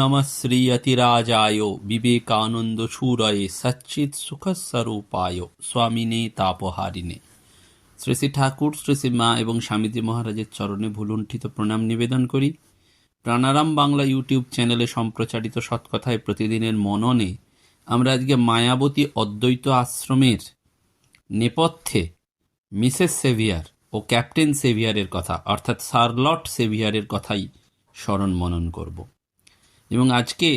नम श्री अतिराजा विवेकानंद सूरय सच्चित सुख स्वरूपा स्वामी तापहारिने শ্রী শ্রী ঠাকুর, শ্রী শ্রী মা এবং স্বামীজি মহারাজের চরণে ভুলুণ্ঠিত প্রণাম নিবেদন করি। প্রাণারাম বাংলা ইউটিউব চ্যানেলে সম্প্রচারিত সৎকথায় প্রতিদিনের মননে আমরা আজকে মায়াবতী অদ্বৈত আশ্রমের নেপথ্যে মিসেস সেভিয়ার ও ক্যাপ্টেন সেভিয়ারের কথা, অর্থাৎ সার্লট সেভিয়ারের কথাই স্মরণ মনন করব। এবং আজকে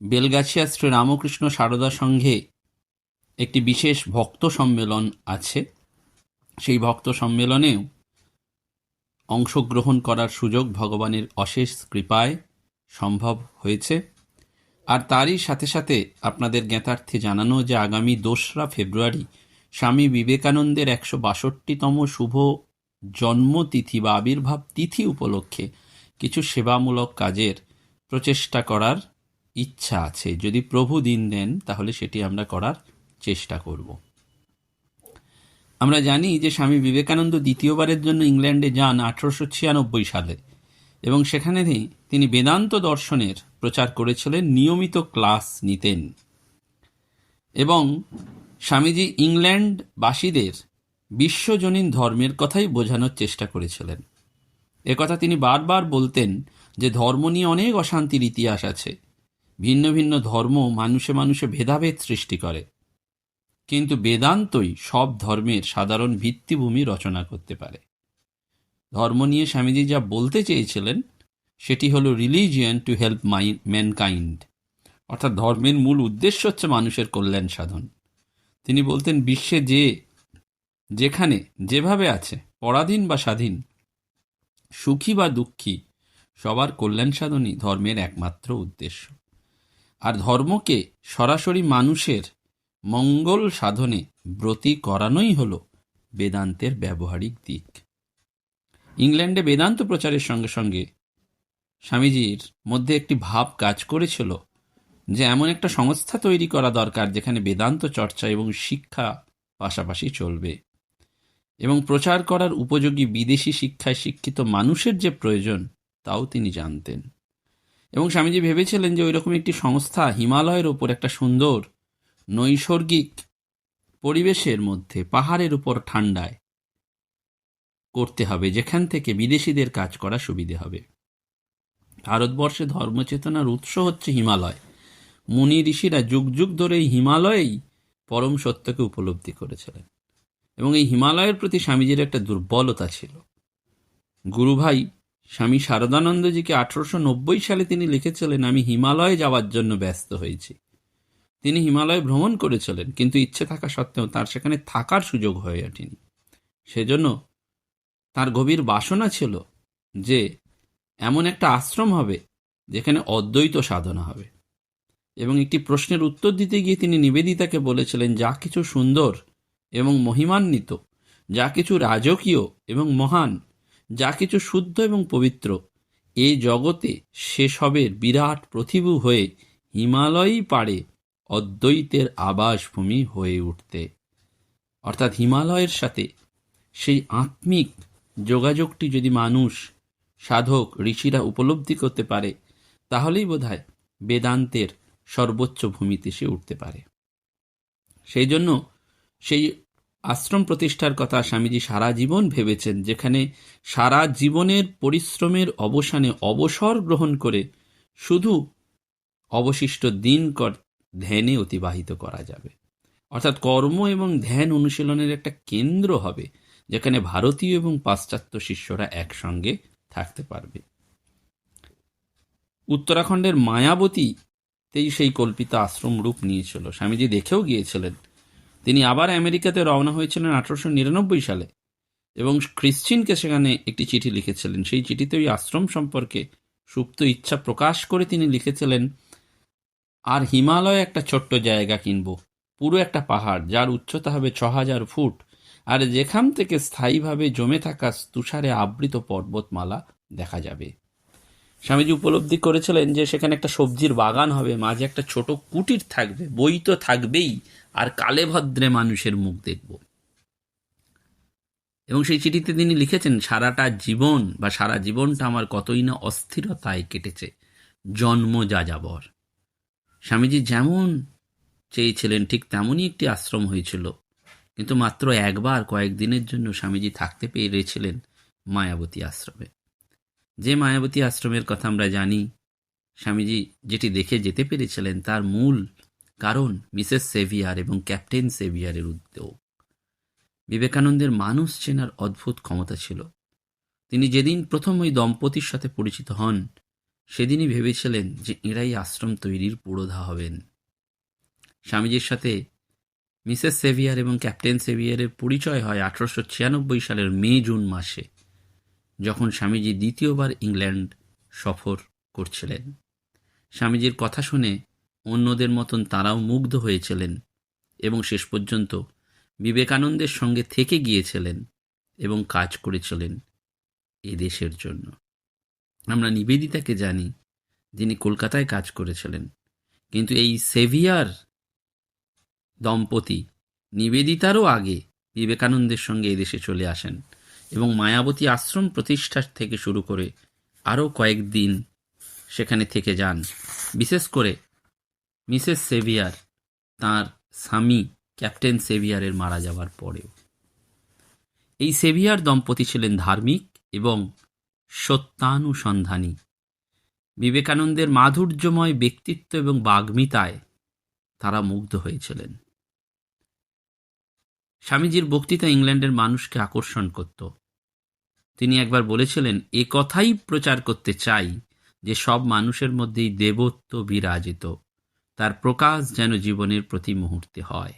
বেলগাছিয়া শ্রী রামকৃষ্ণ সারদা সংঘে একটি বিশেষ ভক্ত সম্মেলন আছে। সেই ভক্ত সম্মেলনেও অংশগ্রহণ করার সুযোগ ভগবানের অশেষ কৃপায় সম্ভব হয়েছে। আর তারই সাথে সাথে আপনাদের জ্ঞাতার্থে জানানো যে আগামী দোসরা ফেব্রুয়ারি স্বামী বিবেকানন্দের একশো বাষট্টিতম শুভ জন্মতিথি বা আবির্ভাব তিথি উপলক্ষে কিছু সেবামূলক কাজের প্রচেষ্টা করার ইচ্ছা আছে। যদি প্রভু দিন দেন, তাহলে সেটি আমরা করার চেষ্টা করব। আমরা জানি যে স্বামী বিবেকানন্দ দ্বিতীয়বারের জন্য ইংল্যান্ডে যান আঠারোশো ছিয়ানব্বই সালে এবং সেখানে তিনি বেদান্ত দর্শনের প্রচার করেছিলেন, নিয়মিত ক্লাস নিতেন। এবং স্বামীজি ইংল্যান্ডবাসীদের বিশ্বজনীন ধর্মের কথাই বোঝানোর চেষ্টা করেছিলেন। একথা তিনি বারবার বলতেন যে ধর্ম নিয়ে অনেক অশান্তির ইতিহাস আছে। ভিন্ন ভিন্ন ধর্ম মানুষে মানুষে ভেদাভেদ সৃষ্টি করে। কিন্তু বেদান্তই সব ধর্মের সাধারণ ভিত্তিভূমি রচনা করতে পারে। ধর্ম নিয়ে স্বামীজি যা বলতে চেয়েছিলেন, সেটি হলো religion to help my mankind অর্থাৎ ধর্মের মূল উদ্দেশ্য হচ্ছে মানুষের কল্যাণ সাধন। তিনি বলতেন, বিশ্বে যে, যেখানে যেভাবে আছে, পরাধীন বা স্বাধীন, সুখী বা দুঃখী, সবার কল্যাণ সাধনই ধর্মের একমাত্র উদ্দেশ্য। আর ধর্মকে সরাসরি মানুষের মঙ্গল সাধনে ব্রতী করানোই হল বেদান্তের ব্যবহারিক দিক। ইংল্যান্ডে বেদান্ত প্রচারের সঙ্গে সঙ্গে স্বামীজির মধ্যে একটি ভাব কাজ করেছিল যে এমন একটা সংস্থা তৈরি করা দরকার যেখানে বেদান্ত চর্চা এবং শিক্ষা পাশাপাশি চলবে। এবং প্রচার করার উপযোগী বিদেশি শিক্ষায় শিক্ষিত মানুষের যে প্রয়োজন, তাও তিনি জানতেন। এবং স্বামীজি ভেবেছিলেন যে ওইরকম একটি সংস্থা হিমালয়ের ওপর একটা সুন্দর নৈসর্গিক পরিবেশের মধ্যে, পাহাড়ের উপর ঠান্ডায় করতে হবে। যেখান থেকে বিদেশিদের কাজ করা সুবিধে হবে। ভারতবর্ষে ধর্মচেতনার উৎস হচ্ছে হিমালয়। মুনি ঋষিরা যুগ যুগ ধরে এই হিমালয়েই পরম সত্যকে উপলব্ধি করেছিলেন। এবং এই হিমালয়ের প্রতি স্বামীজির একটা দুর্বলতা ছিল। গুরুভাই স্বামী শারদানন্দজিকে আঠারোশো নব্বই সালে তিনি লিখেছিলেন, আমি হিমালয়ে যাওয়ার জন্য ব্যস্ত হয়েছি। তিনি হিমালয় ভ্রমণ করেছিলেন, কিন্তু ইচ্ছে থাকা সত্ত্বেও তার সেখানে থাকার সুযোগ হয়ে ওঠেনি। সেজন্য তার গভীর বাসনা ছিল যে এমন একটা আশ্রম হবে যেখানে অদ্বৈত সাধনা হবে। এবং একটি প্রশ্নের উত্তর দিতে গিয়ে তিনি নিবেদিতাকে বলেছিলেন, যা কিছু সুন্দর এবং মহিমান্বিত, যা কিছু রাজকীয় এবং মহান, যা কিছু শুদ্ধ এবং পবিত্র, এ জগতে সেসবের বিরাট প্রতিভু হয়ে হিমালয়ই পারে অদ্বৈতের আবাসভূমি হয়ে উঠতে। অর্থাৎ হিমালয়ের সাথে সেই আত্মিক যোগাযোগটি যদি মানুষ, সাধক, ঋষিরা উপলব্ধি করতে পারে, তাহলেই বোধহয় বেদান্তের সর্বোচ্চ ভূমিতে সে উঠতে পারে। সেই জন্য সেই আশ্রম প্রতিষ্ঠার কথা স্বামীজি সারা জীবন ভেবেছেন, যেখানে সারা জীবনের পরিশ্রমের অবসানে অবসর গ্রহণ করে শুধু অবশিষ্ট দিন ধ্যানে অতিবাহিত করা যাবে। অর্থাৎ কর্ম এবং ধ্যান অনুশীলনের একটা কেন্দ্র হবে, যেখানে ভারতীয় এবং পাশ্চাত্য শিষ্যরা একসঙ্গে থাকতে পারবে। উত্তরাখণ্ডের মায়াবতীতেই সেই কল্পিত আশ্রম রূপ নিয়েছিল। স্বামীজি দেখেও গিয়েছিলেন। তিনি আবার আমেরিকাতে রওনা হয়েছিলেন আঠারোশো নিরানব্বই সালে এবং ক্রিশ্চিনকে সেখানে একটি চিঠি লিখেছিলেন। সেই চিঠিতে ওই আশ্রম সম্পর্কে সুপ্ত ইচ্ছা প্রকাশ করে তিনি লিখেছিলেন আর হিমালয় একটা ছোট্ট জায়গা কিনব। পুরো একটা পাহাড়, যার উচ্চতা হবে ছ হাজার ফুট। আর যেখান থেকে স্থায়ীভাবে জমে থাকা তুষারে আবৃত পর্বতমালা দেখা যাবে। স্বামীজি উপলব্ধি করেছিলেন যে সেখানে একটা সবজির বাগান হবে, মাঝে একটা ছোট কুটির থাকবে, বই তো থাকবেই, আর কালে ভদ্রে মানুষের মুখ দেখব। এবং সেই চিঠিতে তিনি লিখেছেন, সারাটা জীবন বা সারা জীবনটা আমার কতই না অস্থিরতায় কেটেছে। জন্ম যাযাবর। স্বামীজি যেমন চেয়েছিলেন, ঠিক তেমনই একটি আশ্রম হয়েছিল। কিন্তু মাত্র একবার কয়েকদিনের জন্য স্বামীজি থাকতে পেরেছিলেন মায়াবতী আশ্রমে। যে মায়াবতী আশ্রমের কথা আমরা জানি, স্বামীজি যেটি দেখে যেতে পেরেছিলেন, তার মূল কারণ মিসেস সেভিয়ার এবং ক্যাপ্টেন সেভিয়ারের উদ্যোগ। বিবেকানন্দের মানুষ চেনার অদ্ভুত ক্ষমতা ছিল। তিনি যেদিন প্রথম ওই দম্পতির সাথে পরিচিত হন সেদিনই ভেবেছিলেন যে এঁরাই আশ্রম তৈরির পুরোধা হবেন। স্বামীজির সাথে মিসেস সেভিয়ার এবং ক্যাপ্টেন সেভিয়ারের পরিচয় হয় আঠারোশো ছিয়ানব্বই সালের মে, জুন মাসে, যখন স্বামীজি দ্বিতীয়বার ইংল্যান্ড সফর করছিলেন। স্বামীজির কথা শুনে অন্যদের মতন তারাও মুগ্ধ হয়েছিলেন এবং শেষ পর্যন্ত বিবেকানন্দের সঙ্গে থেকে গিয়েছিলেন এবং কাজ করেছিলেন এ দেশের জন্য। আমরা নিবেদিতাকে জানি, যিনি কলকাতায় কাজ করেছিলেন। কিন্তু এই সেভিয়ার দম্পতি নিবেদিতারও আগে বিবেকানন্দের সঙ্গে এদেশে চলে আসেন এবং মায়াবতী আশ্রম প্রতিষ্ঠার থেকে শুরু করে আরও কয়েকদিন সেখানে থেকে যান। বিশেষ করে মিসেস সেভিয়ার, তার স্বামী ক্যাপ্টেন সেভিয়ারের মারা যাওয়ার পরেও। এই সেভিয়ার দম্পতি ছিলেন ধার্মিক এবং সত্যানুসন্ধানী। বিবেকানন্দের মাধুর্যময় ব্যক্তিত্ব এবং বাগ্মিতায় তারা মুগ্ধ হয়েছিলেন। স্বামীজির বক্তৃতা ইংল্যান্ডের মানুষকে আকর্ষণ করত। তিনি একবার বলেছিলেন, এ কথাই প্রচার করতে চাই যে সব মানুষের মধ্যেই দেবত্ব বিরাজিত। তার প্রকাশ যেন জীবনের প্রতি মুহূর্তে হয়।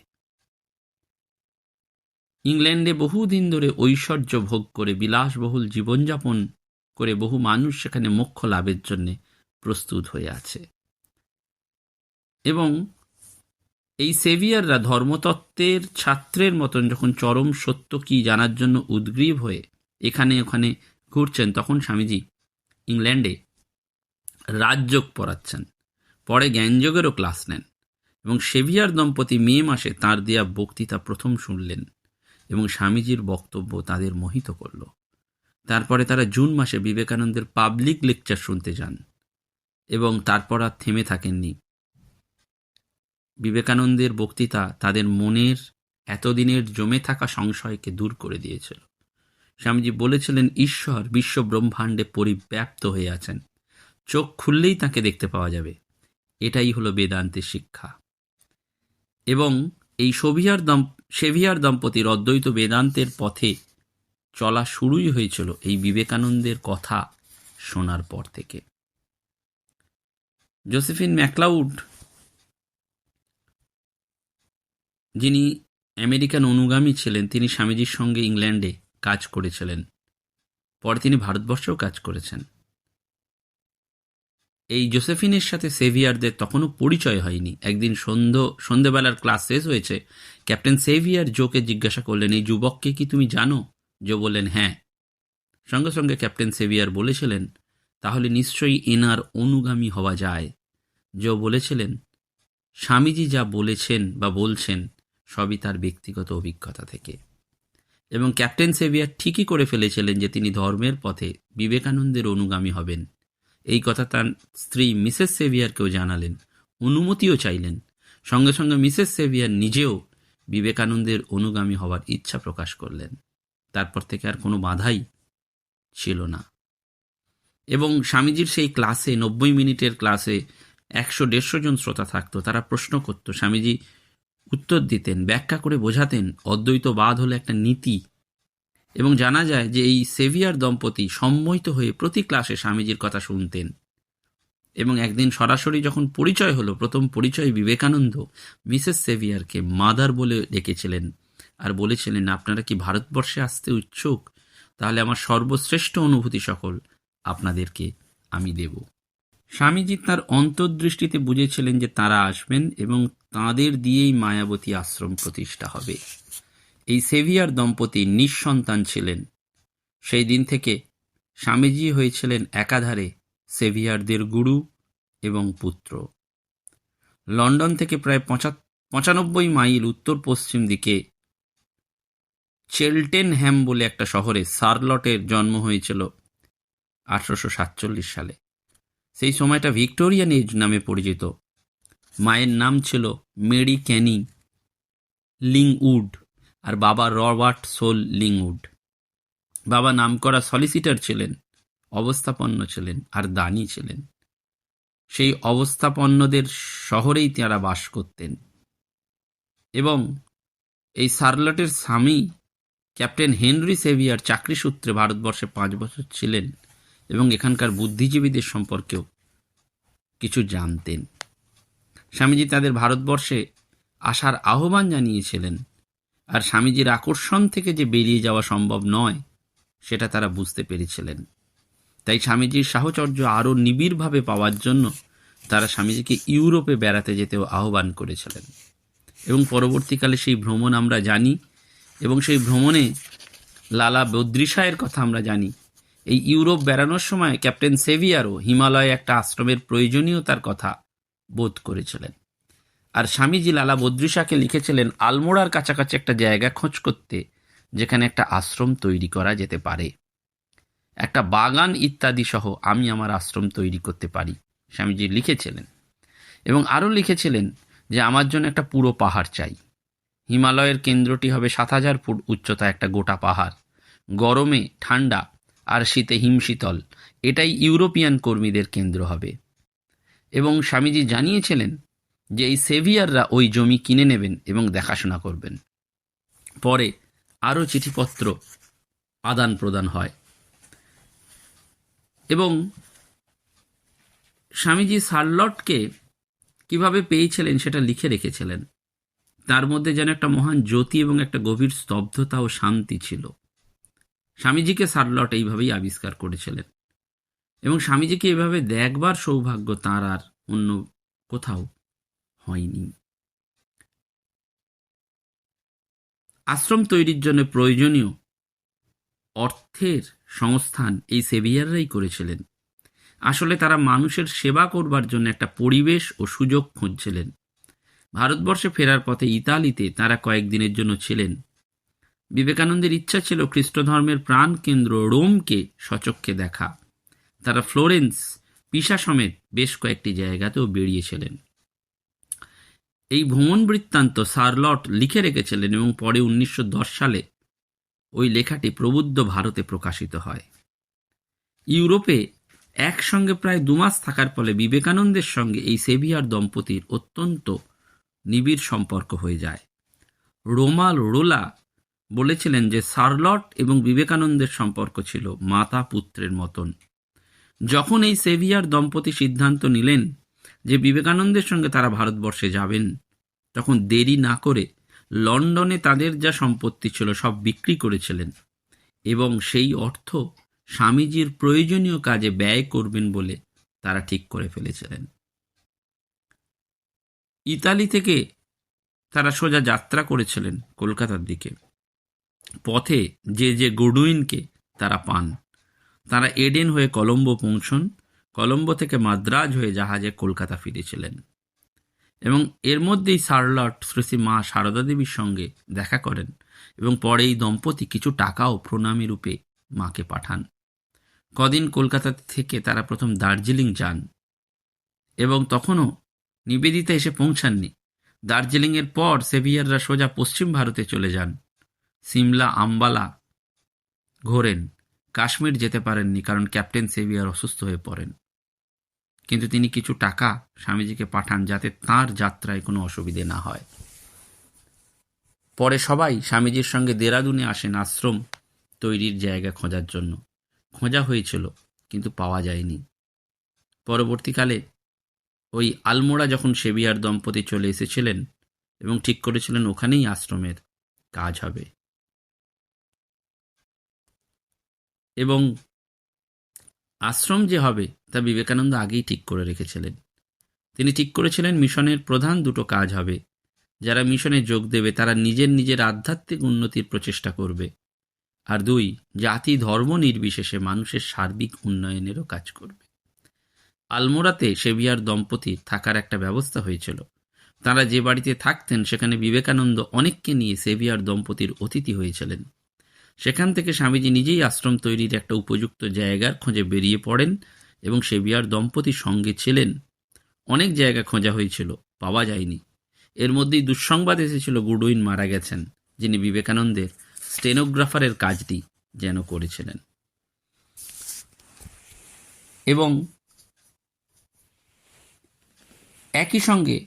ইংল্যান্ডে বহুদিন ধরে ঐশ্বর্য ভোগ করে বিলাসবহুল জীবনযাপন করে বহু মানুষ সেখানে মোক্ষ লাভের জন্য প্রস্তুত হয়ে আছে। এবং এই সেভিয়াররা ধর্মতত্ত্বের ছাত্রের মতন যখন চরম সত্য কি জানার জন্য উদ্গ্রীব হয়ে এখানে ওখানে ঘুরছেন, তখন স্বামীজি ইংল্যান্ডে রাজযোগ পড়াচ্ছেন। পরে জ্ঞানযোগেরও ক্লাস নেন এবং সেভিয়ার দম্পতি মে মাসে তাঁর দেয়া বক্তৃতা প্রথম শুনলেন এবং স্বামীজির বক্তব্য তাদের মোহিত করল। তারপরে তারা জুন মাসে বিবেকানন্দের পাবলিক লেকচার শুনতে যান এবং তারপর আর থেমে থাকেননি। বিবেকানন্দের বক্তৃতা তাদের মনের এতদিনের জমে থাকা সংশয়কে দূর করে দিয়েছিল স্বামীজি বলেছিলেন, ঈশ্বর বিশ্ব ব্রহ্মাণ্ডে পরিব্যাপ্ত হয়ে আছেন। চোখ খুললেই তাকে দেখতে পাওয়া যাবে। এটাই হলো বেদান্তের শিক্ষা। এবং এই সভিয়ার দম সেভিয়ার দম্পতির অদ্বৈত বেদান্তের পথে চলা শুরুই হয়েছিল এই বিবেকানন্দের কথা শোনার পর থেকে। জোসেফিন ম্যাকলাউড, যিনি আমেরিকান অনুগামী ছিলেন, তিনি স্বামীজির সঙ্গে ইংল্যান্ডে কাজ করেছিলেন। পরে তিনি ভারতবর্ষেও কাজ করেছেন। এই জোসেফিনের সাথে সেভিয়ারদের তখনও পরিচয় হয়নি। একদিন সন্ধ্যে সন্ধ্যেবেলার ক্লাস শেষ হয়েছে। ক্যাপ্টেন সেভিয়ার জোকে জিজ্ঞাসা করলেন, এই যুবককে কি তুমি জানো? জো বললেন হ্যাঁ। সঙ্গে সঙ্গে ক্যাপ্টেন সেভিয়ার বলেছিলেন, তাহলে নিশ্চয়ই এনার অনুগামী হওয়া যায়। জো বলেছিলেন, স্বামীজি যা বলেছেন বা বলছেন সবই তার ব্যক্তিগত অভিজ্ঞতা থেকে। এবং ক্যাপ্টেন সেভিয়ার ঠিকই করে ফেলেছিলেন যে তিনি ধর্মের পথে বিবেকানন্দের অনুগামী হবেন। এই কথা তার স্ত্রী মিসেস সেভিয়ারকেও জানালেন, অনুমতিও চাইলেন। সঙ্গে সঙ্গে মিসেস সেভিয়ার নিজেও বিবেকানন্দের অনুগামী হওয়ার ইচ্ছা প্রকাশ করলেন। তারপর থেকে আর কোনো বাধাই ছিল না। এবং স্বামীজির সেই ক্লাসে, নব্বই মিনিটের ক্লাসে একশো দেড়শো জন শ্রোতা থাকতো, তারা প্রশ্ন করত, স্বামীজি, উত্তর দিতেন, ব্যাখ্যা করে বোঝাতেন, অদ্বৈতবাদ হলো একটা নীতি। এবং জানা যায় যে এই সেভিয়ার দম্পতি সম্মোহিত হয়ে প্রতি ক্লাসে স্বামীজির কথা শুনতেন। এবং একদিন সরাসরি যখন পরিচয় হলো, প্রথম পরিচয় বিবেকানন্দ, মিসেস সেভিয়ারকে মাদার বলে ডেকেছিলেন। আর বলেছিলেন, আপনারা কি ভারতবর্ষে আসতে উৎসুক তাহলে আমার সর্বশ্রেষ্ঠ অনুভূতি সকল আপনাদেরকে আমি দেব। স্বামীজি তার অন্তর্দৃষ্টিতে বুঝেছিলেন যে তারা আসবেন এবং তাদের দিয়েই মায়াবতী আশ্রম প্রতিষ্ঠা হবে। এই সেভিয়ার দম্পতি নিঃসন্তান ছিলেন। সেই দিন থেকে স্বামীজি হয়েছিলেন একাধারে সেভিয়ারদের গুরু এবং পুত্র। লন্ডন থেকে প্রায় পঁচা- পঁচানব্বই মাইল উত্তর পশ্চিম দিকে চেলটেনহ্যাম বলে একটা শহরে সার্লটের জন্ম হয়েছিল আঠারোশো সাতচল্লিশ সালে। সেই সময়টা ভিক্টোরিয়ান এজ নামে পরিচিত। মায়ের নাম ছিল মেরি ক্যানি লিংউড আর বাবা রবার্ট সোল লিংউড। বাবা নামকরা সলিসিটার ছিলেন, অবস্থাপন্ন ছিলেন আর দানি ছিলেন। সেই অবস্থাপন্নদের শহরেই তারা বাস করতেন। এবং এই সার্লটের স্বামী ক্যাপ্টেন হেনরি সেভিয়ার চাকরি সূত্রে ভারতবর্ষে পাঁচ বছর ছিলেন এবং এখানকার বুদ্ধিজীবীদের সম্পর্কেও কিছু জানতেন। স্বামীজি তাদের ভারতবর্ষে আসার আহ্বান জানিয়েছিলেন আর স্বামীজির আকর্ষণ থেকে যে বেরিয়ে যাওয়া সম্ভব নয়, সেটা তারা বুঝতে পেরেছিলেন। তাই স্বামীজির সাহচর্য আরও নিবিড়ভাবে পাওয়ার জন্য তারা স্বামীজিকে ইউরোপে বেড়াতে যেতেও আহ্বান করেছিলেন। এবং পরবর্তীকালে সেই ভ্রমণ আমরা জানি এবং সেই ভ্রমণে লালা বদ্রিশায়ের কথা আমরা জানি। এই ইউরোপ বেড়ানোর সময় ক্যাপ্টেন সেভিয়ারও হিমালয়ে একটা আশ্রমের প্রয়োজনীয়তার কথা বোধ করেছিলেন। আর স্বামীজি লালা বদ্রিশাকে লিখেছিলেন, আলমোড়ার কাছাকাছি একটা জায়গা খোঁজ করতে, যেখানে একটা আশ্রম তৈরি করা যেতে পারে। একটা বাগান ইত্যাদি সহ আমি আমার আশ্রম তৈরি করতে পারি। স্বামীজি লিখেছিলেন এবং আরও লিখেছিলেন যে, আমার জন্য একটা পুরো পাহাড় চাই। হিমালয়ের কেন্দ্রটি হবে সাত হাজার ফুট উচ্চতা একটা গোটা পাহাড়। গরমে ঠান্ডা আর শীতে হিমশীতল, এটাই ইউরোপিয়ান কর্মীদের কেন্দ্র হবে। এবং স্বামীজি জানিয়েছিলেন যে এই সেভিয়াররা ওই জমি কিনে নেবেন এবং দেখাশোনা করবেন। পরে আরও চিঠিপত্র আদান প্রদান হয়। এবং স্বামীজি সার্লটকে কীভাবে পেয়েছিলেন সেটা লিখে রেখেছিলেন। তার মধ্যে যেন একটা মহান জ্যোতি এবং একটা গভীর স্তব্ধতা ও শান্তি ছিল। স্বামীজিকে সার্লট এইভাবেই আবিষ্কার করেছিলেন। এবং স্বামীজিকে এভাবে দেখবার সৌভাগ্য তাঁর আর অন্য কোথাও হয়নি। আশ্রম তৈরির জন্য প্রয়োজনীয় অর্থের সংস্থান এই সেভিয়াররাই করেছিলেন। আসলে তারা মানুষের সেবা করবার জন্য একটা পরিবেশ ও সুযোগ খুঁজছিলেন। ভারতবর্ষে ফেরার পথে ইতালিতে তারা কয়েকদিনের জন্য ছিলেন। বিবেকানন্দের ইচ্ছা ছিল খ্রিস্ট ধর্মের প্রাণ কেন্দ্র রোমকে সচক্ষে দেখা। তারা ফ্লোরেন্স, পিসা সমেত বেশ কয়েকটি জায়গাতেও বেরিয়েছিলেন। এই ভ্রমণ বৃত্তান্ত সার্লট লিখে রেখেছিলেন এবং পরে উনিশশো দশ সালে ওই লেখাটি প্রবুদ্ধ ভারতে প্রকাশিত হয়। ইউরোপে একসঙ্গে প্রায় দুমাস থাকার ফলে বিবেকানন্দের সঙ্গে এই সেভিয়ার দম্পতির অত্যন্ত নিবিড় সম্পর্ক হয়ে যায়। রোমাল রোলা বলেছিলেন যে সার্লট এবং বিবেকানন্দের সম্পর্ক ছিল মাতা পুত্রের মতন। যখন এই সেভিয়ার দম্পতি সিদ্ধান্ত নিলেন যে বিবেকানন্দের সঙ্গে তারা ভারতবর্ষে যাবেন, তখন দেরি না করে লন্ডনে তাদের যা সম্পত্তি ছিল সব বিক্রি করেছিলেন এবং সেই অর্থ স্বামীজির প্রয়োজনীয় কাজে ব্যয় করবেন বলে তারা ঠিক করে ফেলেছিলেন। ইতালি থেকে তারা সোজা যাত্রা করেছিলেন কলকাতার দিকে। পথে যে যে গুডউইনকে তারা পান, তারা এডেন হয়ে কলম্বো পৌঁছন, কলম্বো থেকে মাদ্রাজ হয়ে জাহাজে কলকাতা ফিরেছিলেন। এবং এর মধ্যেই সার্লট শ্রী মা সারদা দেবীর সঙ্গে দেখা করেন এবং পরে এই দম্পতি কিছু টাকাও প্রণামী রূপে মাকে পাঠান। কদিন কলকাতা থেকে তারা প্রথম দার্জিলিং যান এবং তখনও নিবেদিতা এসে পৌঁছাননি। দার্জিলিংয়ের পর সেভিয়াররা সোজা পশ্চিম ভারতে চলে যান। সিমলা আম্বালা ঘোরেন। কাশ্মীর যেতে পারেননি কারণ ক্যাপ্টেন সেভিয়ার অসুস্থ হয়ে পড়েন। কিন্তু তিনি কিছু টাকা স্বামীজিকে পাঠান যাতে তার যাত্রায় কোনো অসুবিধে না হয়। পরে সবাই স্বামীজির সঙ্গে দেরাদুনে আসেন আশ্রম তৈরির জায়গা খোঁজার জন্য। খোঁজা হয়েছিল, কিন্তু পাওয়া যায়নি। পরবর্তীকালে ওই আলমোড়া যখন সেবিয়ার দম্পতি চলে এসেছিলেন এবং ঠিক করেছিলেন ওখানেই আশ্রমের কাজ হবে। এবং আশ্রম যে হবে তা বিবেকানন্দ আগেই ঠিক করে রেখেছিলেন। তিনি ঠিক করেছিলেন মিশনের প্রধান দুটো কাজ হবে। যারা মিশনে যোগ দেবে তারা নিজের নিজের আধ্যাত্মিক উন্নতির প্রচেষ্টা করবে। আর দুই, জাতি ধর্ম নির্বিশেষে মানুষের সার্বিক উন্নয়নেরও কাজ করবে। আলমোড়াতে সেভিয়ার দম্পতির থাকার একটা ব্যবস্থা হয়েছিল। তারা যে বাড়িতে থাকতেন, সেখানে বিবেকানন্দ অনেককে নিয়ে সেভিয়ার দম্পতির অতিথি হয়েছিলেন। সেখান থেকে স্বামীজি নিজেই আশ্রম তৈরির একটা উপযুক্ত জায়গার খোঁজে বেরিয়ে পড়েন এবং সেভিয়ার দম্পতির সঙ্গে ছিলেন। অনেক জায়গা খোঁজা হয়েছিল, পাওয়া যায়নি। এর মধ্যেই দুঃসংবাদ এসেছিল গুডউইন মারা গেছেন, যিনি বিবেকানন্দের স্টেনোগ্রাফারের কাজটি যেন করেছিলেন। এবং একই সঙ্গে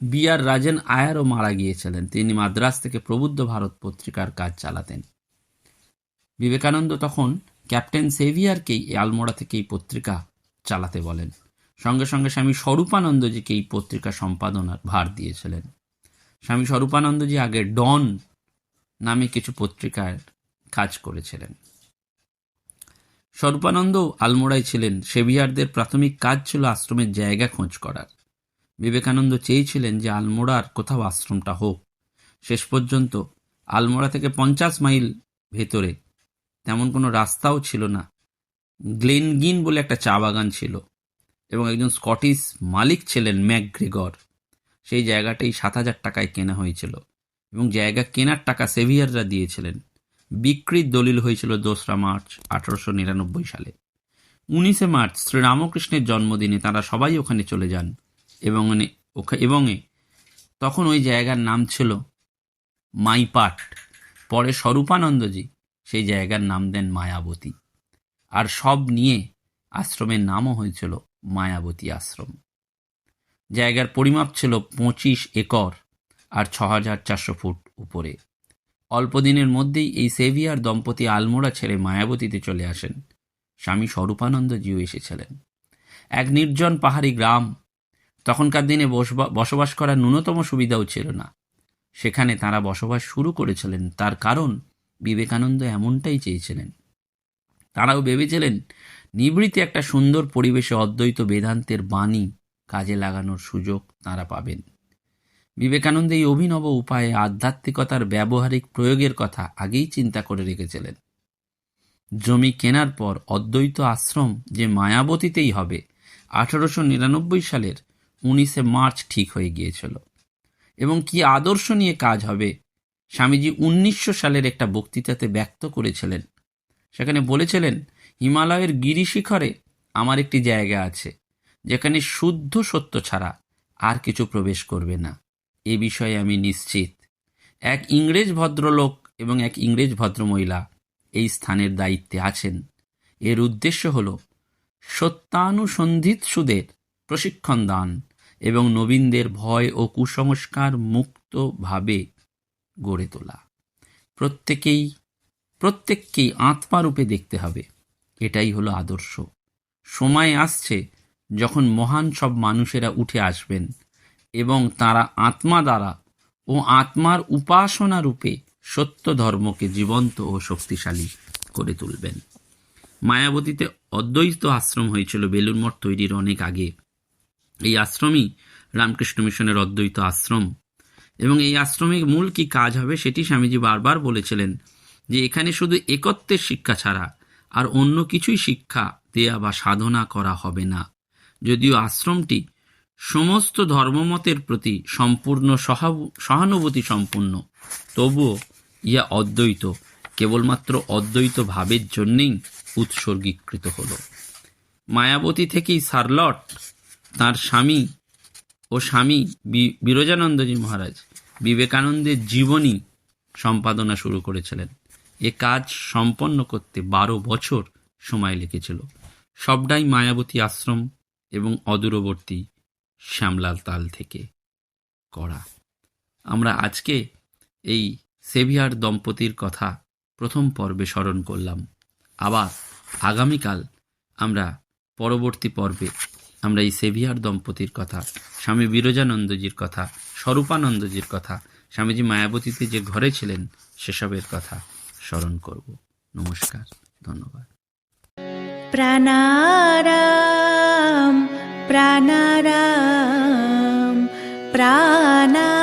বি আর রাজেন আয়ারও মারা গিয়েছিলেন। তিনি মাদ্রাস থেকে প্রবুদ্ধ ভারত পত্রিকার কাজ চালাতেন। বিবেকানন্দ তখন ক্যাপ্টেন সেভিয়ারকেই এই আলমোড়া থেকে এই পত্রিকা চালাতে বলেন। সঙ্গে সঙ্গে স্বামী স্বরূপানন্দজিকে এই পত্রিকা সম্পাদনার ভার দিয়েছিলেন। স্বামী স্বরূপানন্দজি আগে ডন নামে কিছু পত্রিকার কাজ করেছিলেন। স্বরূপানন্দ আলমোড়ায় ছিলেন। সেভিয়ারদের প্রাথমিক কাজ ছিল আশ্রমের জায়গা খোঁজ করার। বিবেকানন্দ চেয়েছিলেন যে আলমোড়ার কোথাও আশ্রমটা হোক। শেষ পর্যন্ত আলমোড়া থেকে পঞ্চাশ মাইল ভেতরে তেমন কোনো রাস্তাও ছিল না। গ্লেনগিন বলে একটা চা বাগান ছিল এবং একজন স্কটিশ মালিক ছিলেন ম্যাকগ্রেগর। সেই জায়গাটাই সাত হাজার টাকায় কেনা হয়েছিল এবং জায়গা কেনার টাকা সেভিয়াররা দিয়েছিলেন। বিক্রির দলিল হয়েছিল দোসরা মার্চ আঠারোশো নিরানব্বই সালে। উনিশে মার্চ শ্রীরামকৃষ্ণের জন্মদিনে তারা সবাই ওখানে চলে যান। এবং এবং তখন ওই জায়গার নাম ছিল মাইপাট। পরে স্বরূপানন্দজি সেই জায়গার নাম দেন মায়াবতী। আর সব নিয়ে আশ্রমের নামও হয়েছিল মায়াবতী আশ্রম। জায়গার পরিমাপ ছিল পঁচিশ একর আর ছ হাজার চারশো ফুট উপরে। অল্প দিনের মধ্যেই এই সেভিয়ার দম্পতি আলমোড়া ছেড়ে মায়াবতীতে চলে আসেন। স্বামী স্বরূপানন্দজিও এসেছিলেন। এক নির্জন পাহাড়ি গ্রাম তখনকার দিনে বসবাস করার ন্যূনতম সুবিধাও ছিল না। সেখানে তারা বসবাস শুরু করেছিলেন, তার কারণ বিবেকানন্দ এমনটাই চেয়েছিলেন। তারাও ভেবেছিলেন নিবৃত্তি একটা সুন্দর পরিবেশে অদ্বৈত বেদান্তের বাণী কাজে লাগানোর সুযোগ তারা পাবেন। বিবেকানন্দ এই অভিনব উপায়ে আধ্যাত্মিকতার ব্যবহারিক প্রয়োগের কথা আগেই চিন্তা করে রেখেছিলেন। জমি কেনার পর অদ্বৈত আশ্রম যে মায়াবতীতেই হবে, আঠারোশো নিরানব্বই সালের উনিশে মার্চ ঠিক হয়ে গিয়েছিল। এবং কি আদর্শ নিয়ে কাজ হবে, স্বামীজি উনিশশো সালের একটা বক্তৃতাতে ব্যক্ত করেছিলেন। সেখানে বলেছিলেন, হিমালয়ের গিরিশিখরে আমার একটি জায়গা আছে, যেখানে শুদ্ধ সত্য ছাড়া আর কিছু প্রবেশ করবে না। এ বিষয়ে আমি নিশ্চিত। এক ইংরেজ ভদ্রলোক এবং এক ইংরেজ ভদ্রমহিলা এই স্থানের দায়িত্বে আছেন। এর উদ্দেশ্য হল সত্যানুসন্ধিৎসুদের প্রশিক্ষণ দান। এবং নবীনদের ভয় ও কুসংস্কার মুক্তভাবে গড়ে তোলা। প্রত্যেকেই, প্রত্যেককেই আত্মারূপে দেখতে হবে। এটাই হলো আদর্শ। সময় আসছে যখন মহান সব মানুষেরা উঠে আসবেন এবং তারা আত্মা দ্বারা ও আত্মার উপাসনা রূপে সত্য ধর্মকে জীবন্ত ও শক্তিশালী করে তুলবেন। মায়াবতীতে অদ্বৈত আশ্রম হয়েছিল বেলুন মঠ তৈরির অনেক আগে। এই আশ্রমই রামকৃষ্ণ মিশনের অদ্বৈত আশ্রম। এবং এই আশ্রমে মূল কি কাজ হবে সেটি স্বামীজি বারবার বলেছিলেন যে এখানে শুধু একত্বের শিক্ষা ছাড়া আর অন্য কিছুই শিক্ষা দেয়া বা সাধনা করা হবে না। যদিও আশ্রমটি সমস্ত ধর্মমতের প্রতি সম্পূর্ণ সহানুভূতি সম্পূর্ণ তবুও ইয়া অদ্বৈত, কেবলমাত্র অদ্বৈত ভাবের জন্যেই উৎসর্গীকৃত হল। মায়াবতী থেকেই সারলট তার স্বামী ও স্বামী বিরজানন্দজি মহারাজ বিবেকানন্দের জীবনী সম্পাদনা শুরু করেছিলেন। এ কাজ সম্পন্ন করতে বারো বছর সময় লেগেছিল। সবটাই মায়াবতী আশ্রম এবং অদূরবর্তী শ্যামলাল তাল থেকে করা। আমরা আজকে এই সেভিয়ার দম্পতির কথা প্রথম পর্বে স্মরণ করলাম। আবার আগামীকাল আমরা পরবর্তী পর্বে আমরা এই সেভিয়ার দম্পতির কথা, স্বামী বিরজানন্দজির কথা, স্বরূপানন্দজির কথা, স্বামীজি মায়াবতীতে যে ঘরে ছিলেন, সেসবের কথা স্মরণ করব। নমস্কার, ধন্যবাদ। প্রাণারাম প্রাণারাম প্রাণা